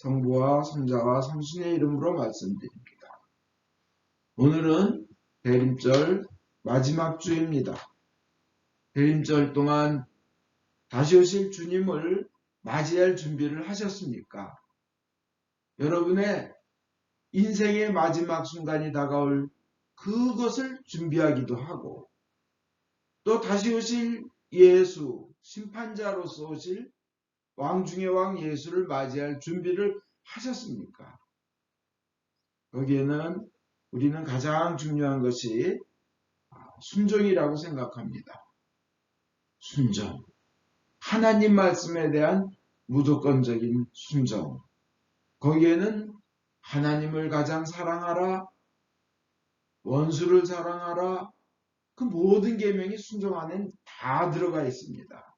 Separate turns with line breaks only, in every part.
성부와 성자와 성신의 이름으로 말씀드립니다. 오늘은 대림절 마지막 주입니다. 대림절 동안 다시 오실 주님을 맞이할 준비를 하셨습니까? 여러분의 인생의 마지막 순간이 다가올 그것을 준비하기도 하고 또 다시 오실 예수, 심판자로서 오실 왕 중의 왕 예수를 맞이할 준비를 하셨습니까? 거기에는 우리는 가장 중요한 것이 순종이라고 생각합니다. 순종. 하나님 말씀에 대한 무조건적인 순종. 거기에는 하나님을 가장 사랑하라, 원수를 사랑하라, 그 모든 계명이 순종 안에 다 들어가 있습니다.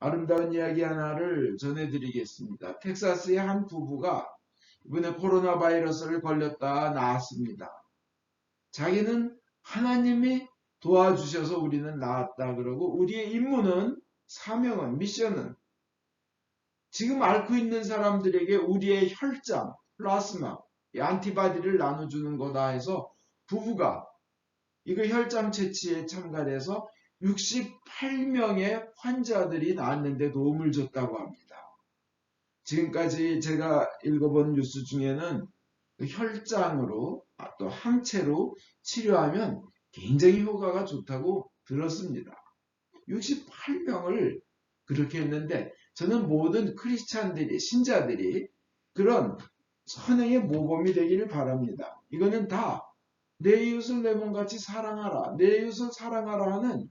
아름다운 이야기 하나를 전해드리겠습니다. 텍사스의 한 부부가 이번에 코로나 바이러스를 걸렸다 나았습니다. 자기는 하나님이 도와주셔서 우리는 나았다 그러고 우리의 임무는 사명은 미션은 지금 앓고 있는 사람들에게 우리의 혈장, 플라스마, 이 안티바디를 나눠주는 거다 해서 부부가 이거 혈장 채취에 참가해서 68명의 환자들이 나았는데 도움을 줬다고 합니다. 지금까지 제가 읽어본 뉴스 중에는 그 혈장으로 아, 또 항체로 치료하면 굉장히 효과가 좋다고 들었습니다. 68명을 그렇게 했는데 저는 모든 크리스찬들이 신자들이 그런 선행의 모범이 되기를 바랍니다. 이거는 다 내 이웃을 내 몸같이 사랑하라. 내 이웃을 사랑하라 하는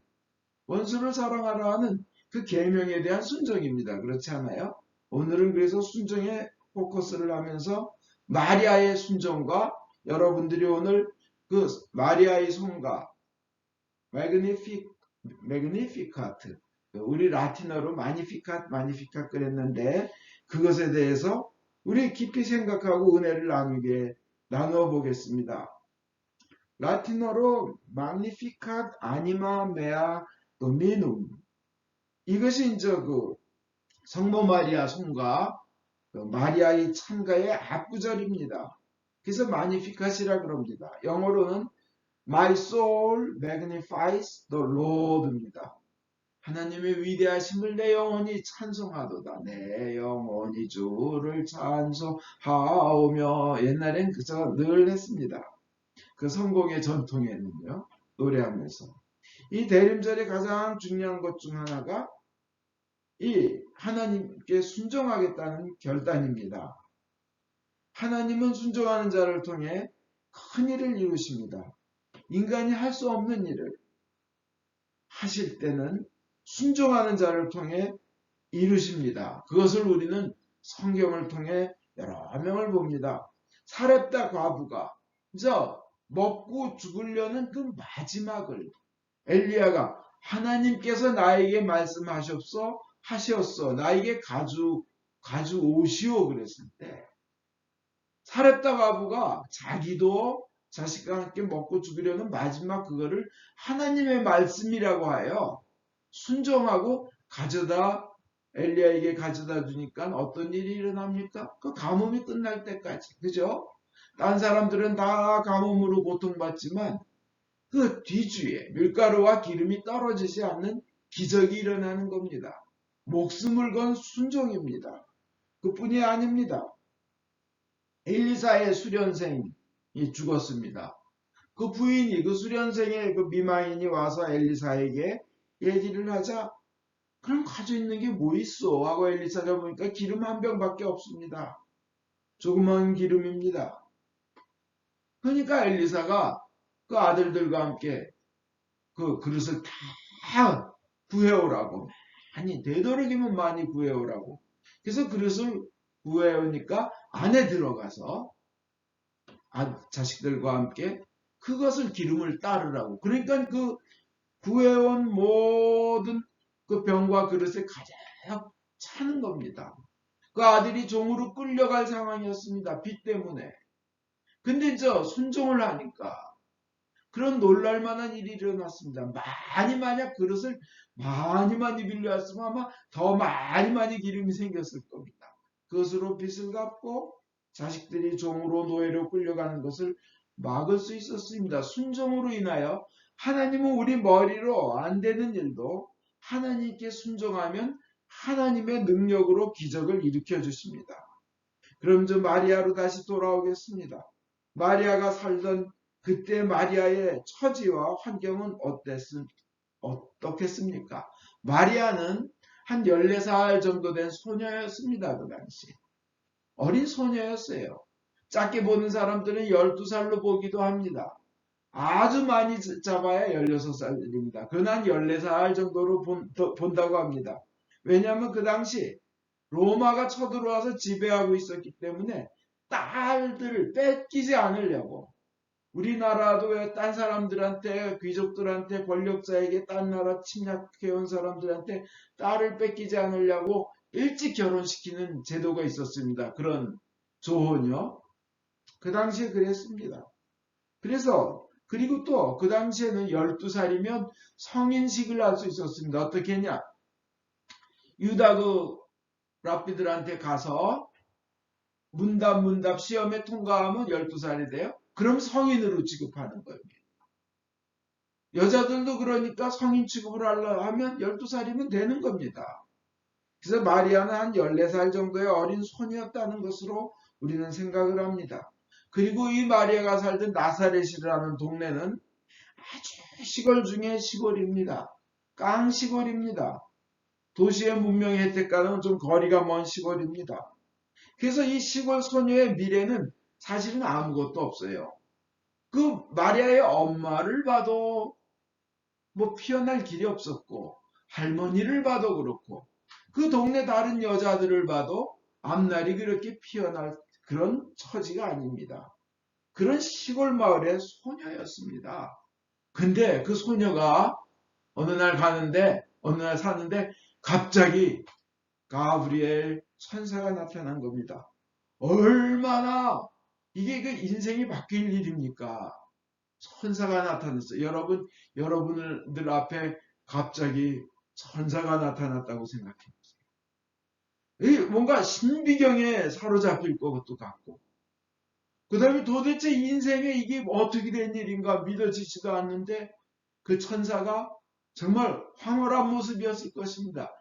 원수를 사랑하라 하는 그 계명에 대한 순종입니다. 그렇지 않아요? 오늘은 그래서 순종에 포커스를 하면서 마리아의 순종과 여러분들이 오늘 그 마리아의 손과 매그니피 매그니피카트 우리 라틴어로 마니피카트 마니피카 그랬는데 그것에 대해서 우리 깊이 생각하고 은혜를 나누게 나누어 보겠습니다. 라틴어로 magnificat anima mea dominum 이것이 이제 그 성모 마리아 손과 그 마리아의 참가의 앞구절입니다. 그래서 magnificat이라 그럽니다. 영어로는 My soul magnifies the Lord입니다. 하나님의 위대하심을 내 영혼이 찬송하도다. 내 영혼이 주를 찬송하오며 옛날엔 그저 늘 했습니다. 그 성공의 전통에는요. 노래하면서. 이 대림절의 가장 중요한 것 중 하나가 이 하나님께 순종하겠다는 결단입니다. 하나님은 순종하는 자를 통해 큰 일을 이루십니다. 인간이 할 수 없는 일을 하실 때는 순종하는 자를 통해 이루십니다. 그것을 우리는 성경을 통해 여러 명을 봅니다. 사렙다 과부가 저 먹고 죽으려는 그 마지막을 엘리야가 하나님께서 나에게 말씀하셨어 하셨어 나에게 가주 가주 오시오 그랬을 때 사렙다 과부가 자기도 자식과 함께 먹고 죽으려는 마지막 그거를 하나님의 말씀이라고 하여 순종하고 가져다 엘리야에게 가져다 주니까 어떤 일이 일어납니까? 그 가뭄이 끝날 때까지 그죠? 딴 사람들은 다 가뭄으로 고통받지만 그 뒤주에 밀가루와 기름이 떨어지지 않는 기적이 일어나는 겁니다. 목숨을 건 순종입니다. 그뿐이 아닙니다. 엘리사의 수련생이 죽었습니다. 그 부인이 그 수련생의 그 미마인이 와서 엘리사에게 얘기를 하자 그럼 가지고 있는 게 뭐 있어? 하고 엘리사가 보니까 기름 한 병밖에 없습니다. 조그만 기름입니다. 그러니까 엘리사가 그 아들들과 함께 그 그릇을 다 구해오라고 많이 되도록이면 많이 구해오라고 그래서 그릇을 구해오니까 안에 들어가서 아, 자식들과 함께 그것을 기름을 따르라고 그러니까 그 구해온 모든 그 병과 그릇에 가득 차는 겁니다. 그 아들이 종으로 끌려갈 상황이었습니다. 빚 때문에. 근데 저 순종을 하니까 그런 놀랄만한 일이 일어났습니다. 많이 만약 그릇을 많이 많이 빌려왔으면 아마 더 많이 많이 기름이 생겼을 겁니다. 그것으로 빚을 갚고 자식들이 종으로 노예로 끌려가는 것을 막을 수 있었습니다. 순종으로 인하여 하나님은 우리 머리로 안 되는 일도 하나님께 순종하면 하나님의 능력으로 기적을 일으켜 주십니다. 그럼 저 마리아로 다시 돌아오겠습니다. 마리아가 살던 그때 마리아의 처지와 환경은 어땠, 어떻겠습니까? 마리아는 한 14살 정도 된 소녀였습니다. 그 당시. 어린 소녀였어요. 작게 보는 사람들은 12살로 보기도 합니다. 아주 많이 잡아야 16살입니다. 그난 14살 정도로 본, 본다고 합니다. 왜냐하면 그 당시 로마가 쳐들어와서 지배하고 있었기 때문에 딸들을 뺏기지 않으려고 우리나라도 딴 사람들한테 귀족들한테 권력자에게 딴 나라 침략해온 사람들한테 딸을 뺏기지 않으려고 일찍 결혼시키는 제도가 있었습니다. 그런 조언이요. 그 당시에 그랬습니다. 그래서 그리고 또 그 당시에는 12살이면 성인식을 할 수 있었습니다. 어떻게 했냐? 유다 그 랍비들한테 가서 문답 문답 시험에 통과하면 12살이 돼요. 그럼 성인으로 취급하는 거예요. 여자들도 그러니까 성인 취급을 하려 하면 12살이면 되는 겁니다. 그래서 마리아는 한 14살 정도의 어린 손이었다는 것으로 우리는 생각을 합니다. 그리고 이 마리아가 살던 나사렛이라는 동네는 아주 시골 중에 시골입니다. 깡시골입니다. 도시의 문명의 혜택과는 좀 거리가 먼 시골입니다. 그래서 이 시골 소녀의 미래는 사실은 아무것도 없어요. 그 마리아의 엄마를 봐도 뭐 피어날 길이 없었고 할머니를 봐도 그렇고 그 동네 다른 여자들을 봐도 앞날이 그렇게 피어날 그런 처지가 아닙니다. 그런 시골 마을의 소녀였습니다. 근데 그 소녀가 어느 날 가는데 어느 날 사는데 갑자기 가브리엘 천사가 나타난 겁니다. 얼마나 이게 그 인생이 바뀔 일입니까? 천사가 나타났어요. 여러분, 여러분들 앞에 갑자기 천사가 나타났다고 생각해 보세요. 뭔가 신비경에 사로잡힐 것도 같고, 그 다음에 도대체 인생에 이게 어떻게 된 일인가 믿어지지도 않는데, 그 천사가 정말 황홀한 모습이었을 것입니다.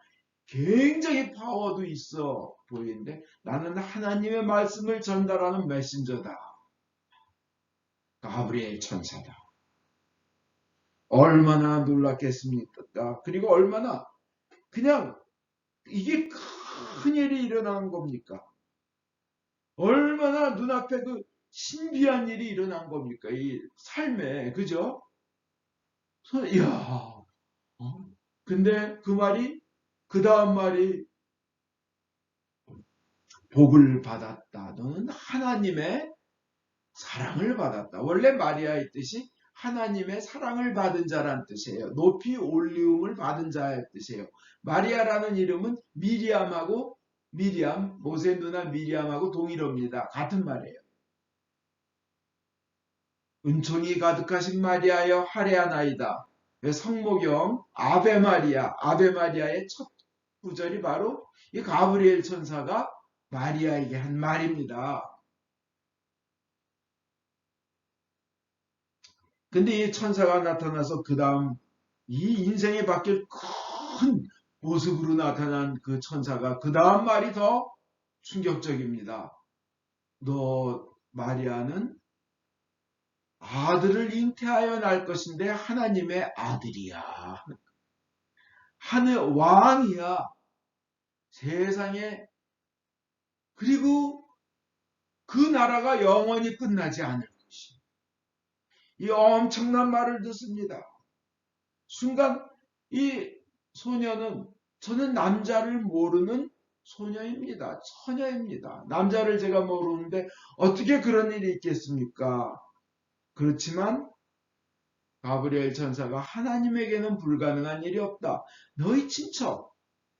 굉장히 파워도 있어 보이는데 나는 하나님의 말씀을 전달하는 메신저다. 가브리엘 천사다. 얼마나 놀랐겠습니까? 그리고 얼마나 그냥 이게 큰 일이 일어난 겁니까? 얼마나 눈앞에 그 신비한 일이 일어난 겁니까? 이 삶에, 그죠? 이야, 어? 근데 그 말이 그 다음 말이 복을 받았다. 너는 하나님의 사랑을 받았다. 원래 마리아의 뜻이 하나님의 사랑을 받은 자란 뜻이에요. 높이 올리움을 받은 자의 뜻이에요. 마리아라는 이름은 미리암하고 미리암, 모세 누나 미리암하고 동일합니다. 같은 말이에요. 은총이 가득하신 마리아여 하레아나이다. 성모경 아베 마리아, 아베 마리아의 첫 구절이 바로 이 가브리엘 천사가 마리아에게 한 말입니다. 근데 이 천사가 나타나서 그 다음 이 인생에 바뀔 큰 모습으로 나타난 그 천사가 그 다음 말이 더 충격적입니다. 너 마리아는 아들을 잉태하여 날 것인데 하나님의 아들이야. 하늘 왕이야. 세상에 그리고 그 나라가 영원히 끝나지 않을 것이. 이 엄청난 말을 듣습니다. 순간 이 소녀는 저는 남자를 모르는 소녀입니다. 처녀입니다. 남자를 제가 모르는데 어떻게 그런 일이 있겠습니까? 그렇지만 가브리엘 천사가 하나님에게는 불가능한 일이 없다. 너희 친척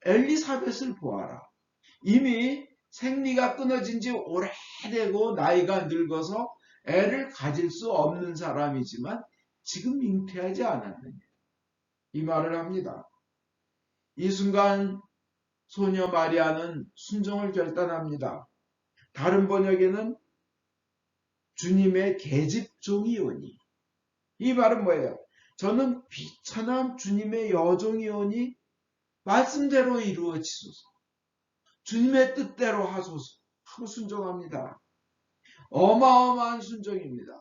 엘리사벳을 보아라. 이미 생리가 끊어진 지 오래되고 나이가 늙어서 애를 가질 수 없는 사람이지만 지금 잉태하지 않았느냐. 이 말을 합니다. 이 순간 소녀 마리아는 순종을 결단합니다. 다른 번역에는 주님의 계집종이 오니 이 말은 뭐예요? 저는 비천한 주님의 여종이오니 말씀대로 이루어지소서. 주님의 뜻대로 하소서 하고 순종합니다. 어마어마한 순종입니다.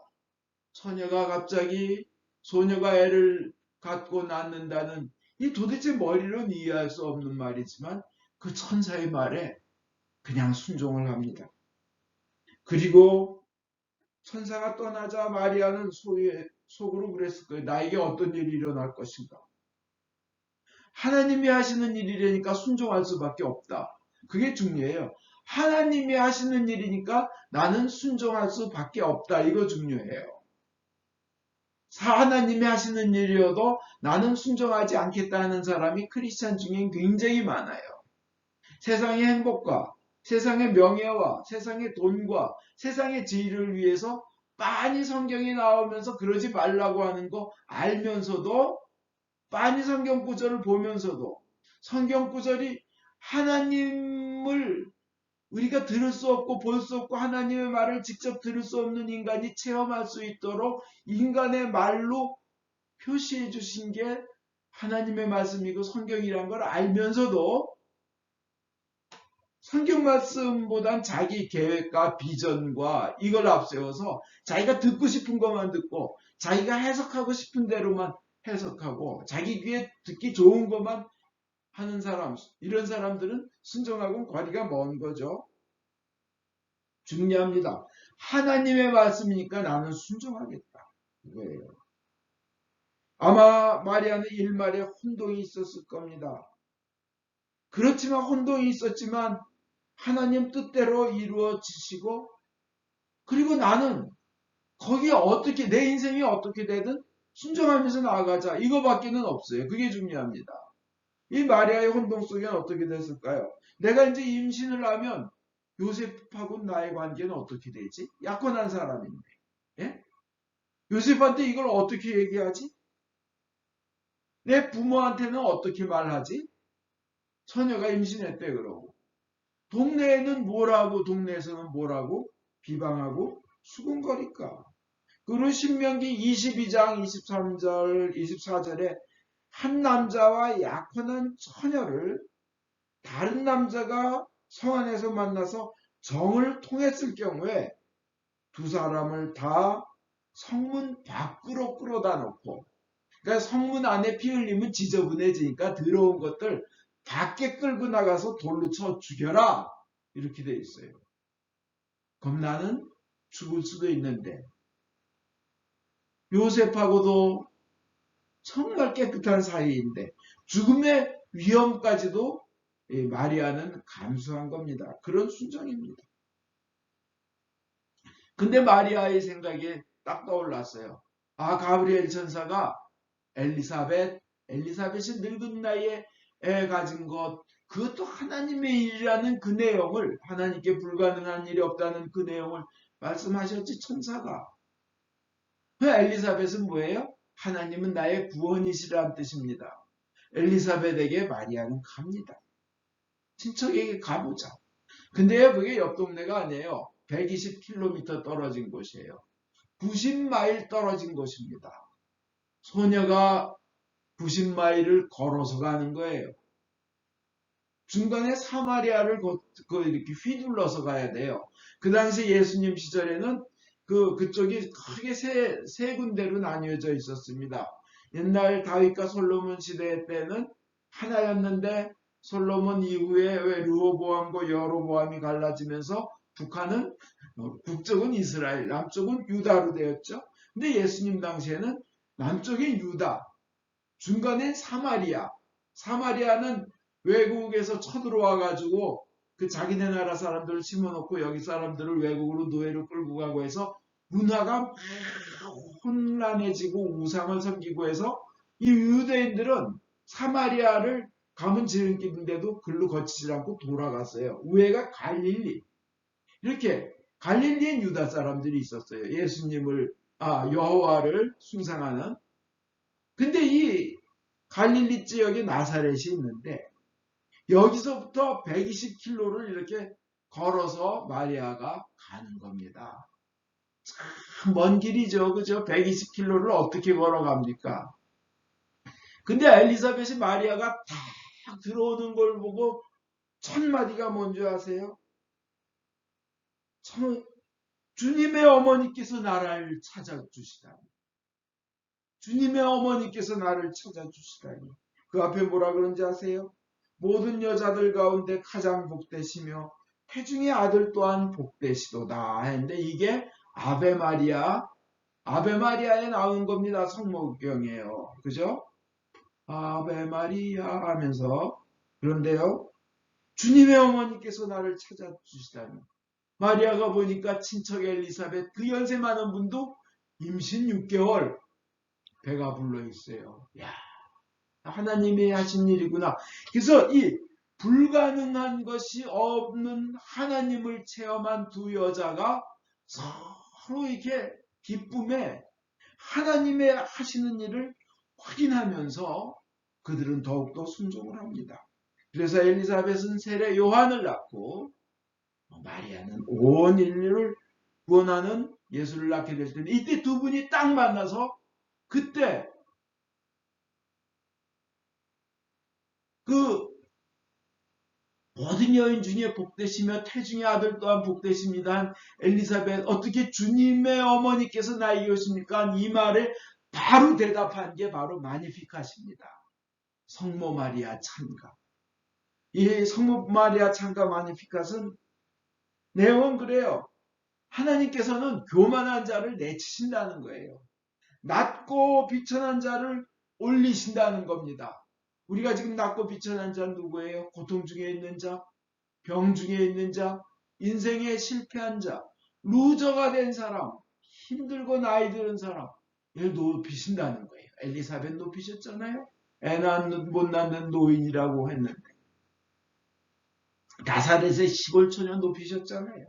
처녀가 갑자기 소녀가 애를 갖고 낳는다는 이 도대체 머리로는 이해할 수 없는 말이지만 그 천사의 말에 그냥 순종을 합니다. 그리고 천사가 떠나자 마리아는 소의, 속으로 그랬을 거예요. 나에게 어떤 일이 일어날 것인가. 하나님이 하시는 일이라니까 순종할 수밖에 없다. 그게 중요해요. 하나님이 하시는 일이니까 나는 순종할 수밖에 없다. 이거 중요해요. 하나님이 하시는 일이어도 나는 순종하지 않겠다는 사람이 크리스찬 중에 굉장히 많아요. 세상의 행복과 세상의 명예와 세상의 돈과 세상의 지위를 위해서 많이 성경이 나오면서 그러지 말라고 하는 거 알면서도 많이 성경 구절을 보면서도 성경 구절이 하나님을 우리가 들을 수 없고 볼 수 없고 하나님의 말을 직접 들을 수 없는 인간이 체험할 수 있도록 인간의 말로 표시해 주신 게 하나님의 말씀이고 성경이란 걸 알면서도 성경 말씀보단 자기 계획과 비전과 이걸 앞세워서 자기가 듣고 싶은 것만 듣고 자기가 해석하고 싶은 대로만 해석하고 자기 귀에 듣기 좋은 것만 하는 사람, 이런 사람들은 순종하고는 거리가 먼 거죠. 중요합니다. 하나님의 말씀이니까 나는 순종하겠다. 이거예요. 아마 마리아는 일말에 혼동이 있었을 겁니다. 그렇지만 혼동이 있었지만 하나님 뜻대로 이루어지시고 그리고 나는 거기에 어떻게 내 인생이 어떻게 되든 순종하면서 나아가자 이거밖에는 없어요. 그게 중요합니다. 이 마리아의 혼동 속에는 어떻게 됐을까요? 내가 이제 임신을 하면 요셉하고 나의 관계는 어떻게 되지? 약혼한 사람인데. 예? 요셉한테 이걸 어떻게 얘기하지? 내 부모한테는 어떻게 말하지? 처녀가 임신했대 그러고. 동네에는 뭐라고 동네에서는 뭐라고 비방하고 수군거릴까? 그리고 신명기 22장 23절 24절에 한 남자와 약혼한 처녀를 다른 남자가 성 안에서 만나서 정을 통했을 경우에 두 사람을 다 성문 밖으로 끌어다 놓고 그러니까 성문 안에 피 흘리면 지저분해지니까 더러운 것들 밖에 끌고 나가서 돌로 쳐 죽여라 이렇게 돼 있어요. 그럼 나는 죽을 수도 있는데 요셉하고도 정말 깨끗한 사이인데 죽음의 위험까지도 마리아는 감수한 겁니다. 그런 순정입니다. 근데 마리아의 생각에 딱 떠올랐어요. 아 가브리엘 천사가 엘리사벳, 엘리사벳이 늙은 나이에 애 가진 것, 그것도 하나님의 일이라는 그 내용을 하나님께 불가능한 일이 없다는 그 내용을 말씀하셨지 천사가. 그 엘리사벳은 뭐예요? 하나님은 나의 구원이시라는 뜻입니다. 엘리사벳에게 마리아는 갑니다. 친척에게 가보자. 근데 그게 옆 동네가 아니에요. 120km 떨어진 곳이에요. 90마일 떨어진 곳입니다. 소녀가 90마일을 걸어서 가는 거예요. 중간에 사마리아를 이렇게 휘둘러서 가야 돼요. 그 당시 예수님 시절에는 그, 그쪽이 크게 세, 세 군데로 나뉘어져 있었습니다. 옛날 다윗과 솔로몬 시대 때는 하나였는데 솔로몬 이후에 왜 르호보암과 여로보암이 갈라지면서 북한은 어, 북쪽은 이스라엘, 남쪽은 유다로 되었죠. 근데 예수님 당시에는 남쪽인 유다, 중간에 사마리아. 사마리아는 외국에서 쳐들어와 가지고 그 자기네 나라 사람들을 심어놓고 여기 사람들을 외국으로 노예로 끌고 가고 해서 문화가 혼란해지고 우상을 섬기고 해서 이 유대인들은 사마리아를 가문 지름길인데도 글로 거치지 않고 돌아갔어요. 우회가 갈릴리. 이렇게 갈릴리엔 유다 사람들이 있었어요. 예수님을 아 여호와를 숭상하는. 근데 이 갈릴리 지역에 나사렛이 있는데 여기서부터 120km를 이렇게 걸어서 마리아가 가는 겁니다. 참 먼 길이죠. 그죠? 120km를 어떻게 걸어갑니까? 근데 엘리사벳이 마리아가 딱 들어오는 걸 보고 첫 마디가 뭔지 아세요? 참, 주님의 어머니께서 나를 찾아주시다니. 주님의 어머니께서 나를 찾아주시다니. 그 앞에 뭐라 그런지 아세요? 모든 여자들 가운데 가장 복되시며 태중의 아들 또한 복되시도다 했는데 이게 아베 마리아 아베 마리아에 나온 겁니다. 성모경이에요. 그죠? 아베 마리아 하면서 그런데요. 주님의 어머니께서 나를 찾아주시다니 마리아가 보니까 친척 엘리사벳 그 연세 많은 분도 임신 6개월 배가 불러 있어요. 야, 하나님이 하신 일이구나. 그래서 이 불가능한 것이 없는 하나님을 체험한 두 여자가 서로 이렇게 기쁨에 하나님의 하시는 일을 확인하면서 그들은 더욱더 순종을 합니다. 그래서 엘리사벳은 세례 요한을 낳고 마리아는 온 인류를 구원하는 예수를 낳게 될 텐데 이때 두 분이 딱 만나서 그때 그 모든 여인 중에 복되시며 태중의 아들 또한 복되십니다. 한 엘리사벳 어떻게 주님의 어머니께서 나에게 오십니까? 이 말에 바로 대답한 게 바로 마니피카십니다. 성모 마리아 찬가. 이 성모 마리아 찬가 마니피카는 내용은 그래요. 하나님께서는 교만한 자를 내치신다는 거예요. 낮고 비천한 자를 올리신다는 겁니다. 우리가 지금 낮고 비천한 자는 누구예요? 고통 중에 있는 자, 병 중에 있는 자, 인생에 실패한 자, 루저가 된 사람, 힘들고 나이 드는 사람, 을 높이신다는 거예요. 엘리사벳 높이셨잖아요. 애 낳는 못 낳는 노인이라고 했는데 나사렛의 시골 처녀 높이셨잖아요.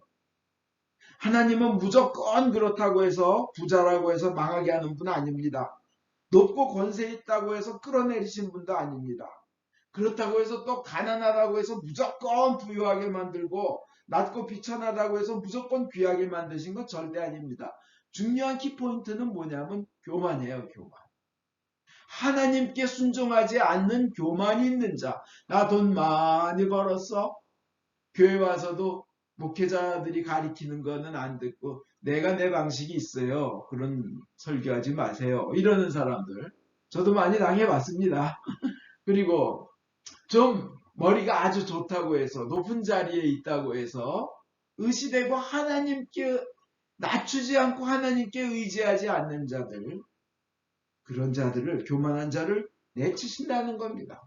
하나님은 무조건 그렇다고 해서 부자라고 해서 망하게 하는 분 아닙니다. 높고 권세 있다고 해서 끌어내리신 분도 아닙니다. 그렇다고 해서 또 가난하다고 해서 무조건 부유하게 만들고 낮고 비천하다고 해서 무조건 귀하게 만드신 건 절대 아닙니다. 중요한 키포인트는 뭐냐면 교만이에요, 교만. 하나님께 순종하지 않는 교만이 있는 자. 나 돈 많이 벌었어. 교회 와서도 목회자들이 가리키는 거는 안 듣고 내가 내 방식이 있어요. 그런 설교하지 마세요. 이러는 사람들. 저도 많이 당해봤습니다. 그리고 좀 머리가 아주 좋다고 해서 높은 자리에 있다고 해서 의시되고 하나님께 낮추지 않고 하나님께 의지하지 않는 자들 그런 자들을 교만한 자를 내치신다는 겁니다.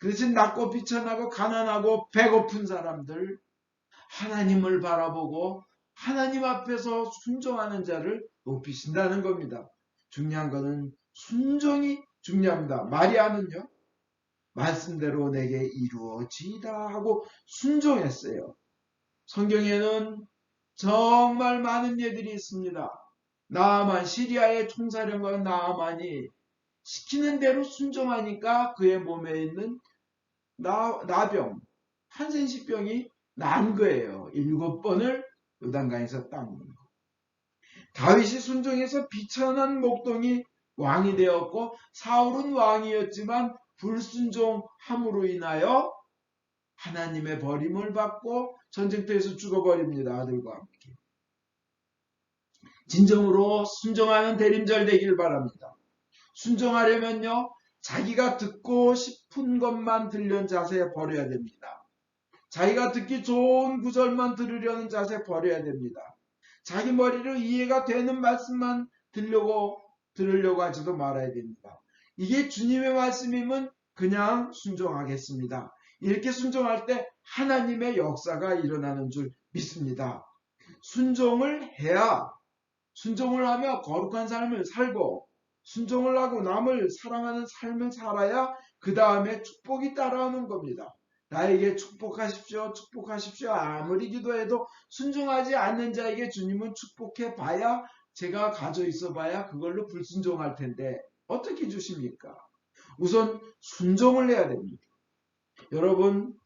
그 대신 낮고 비천하고 가난하고 배고픈 사람들 하나님을 바라보고 하나님 앞에서 순종하는 자를 높이신다는 겁니다. 중요한 것은 순종이 중요합니다. 마리아는요. 말씀대로 내게 이루어지다 하고 순종했어요. 성경에는 정말 많은 예들이 있습니다. 나아만 시리아의 총사령관 나아만이 시키는 대로 순종하니까 그의 몸에 있는 나, 나병, 한센시병이 난 거예요. 일곱 번을 요단강에서 닦는 거. 다윗이 순종해서 비천한 목동이 왕이 되었고 사울은 왕이었지만 불순종함으로 인하여 하나님의 버림을 받고 전쟁터에서 죽어버립니다. 아들과 함께. 진정으로 순종하는 대림절 되길 바랍니다. 순종하려면요. 자기가 듣고 싶은 것만 들려는 자세 버려야 됩니다. 자기가 듣기 좋은 구절만 들으려는 자세 버려야 됩니다. 자기 머리로 이해가 되는 말씀만 들려고 들으려고 하지도 말아야 됩니다. 이게 주님의 말씀이면 그냥 순종하겠습니다. 이렇게 순종할 때 하나님의 역사가 일어나는 줄 믿습니다. 순종을 해야 순종을 하며 거룩한 삶을 살고 순종을 하고 남을 사랑하는 삶을 살아야 그 다음에 축복이 따라오는 겁니다. 나에게 축복하십시오, 축복하십시오. 아무리 기도해도 순종하지 않는 자에게 주님은 축복해 봐야 제가 가져 있어 봐야 그걸로 불순종할 텐데 어떻게 주십니까? 우선 순종을 해야 됩니다. 여러분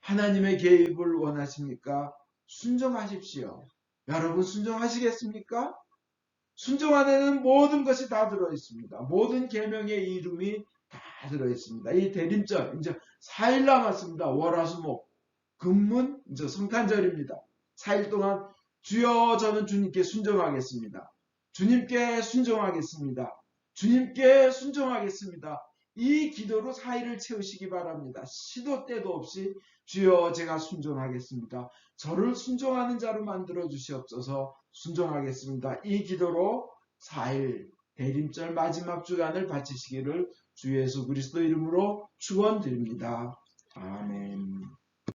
하나님의 개입을 원하십니까? 순종하십시오. 여러분 순종하시겠습니까? 순종 안에는 모든 것이 다 들어 있습니다. 모든 계명의 이름이 다 들어 있습니다. 이 대림절 이제 4일 남았습니다. 월화수목 금문 이제 성탄절입니다. 4일 동안 주여 저는 주님께 순종하겠습니다. 주님께 순종하겠습니다. 주님께 순종하겠습니다. 이 기도로 4일을 채우시기 바랍니다. 시도 때도 없이 주여 제가 순종하겠습니다. 저를 순종하는 자로 만들어 주시옵소서 순종하겠습니다. 이 기도로 4일 대림절 마지막 주간을 바치시기를 주 예수 그리스도 이름으로 축원드립니다. 아멘.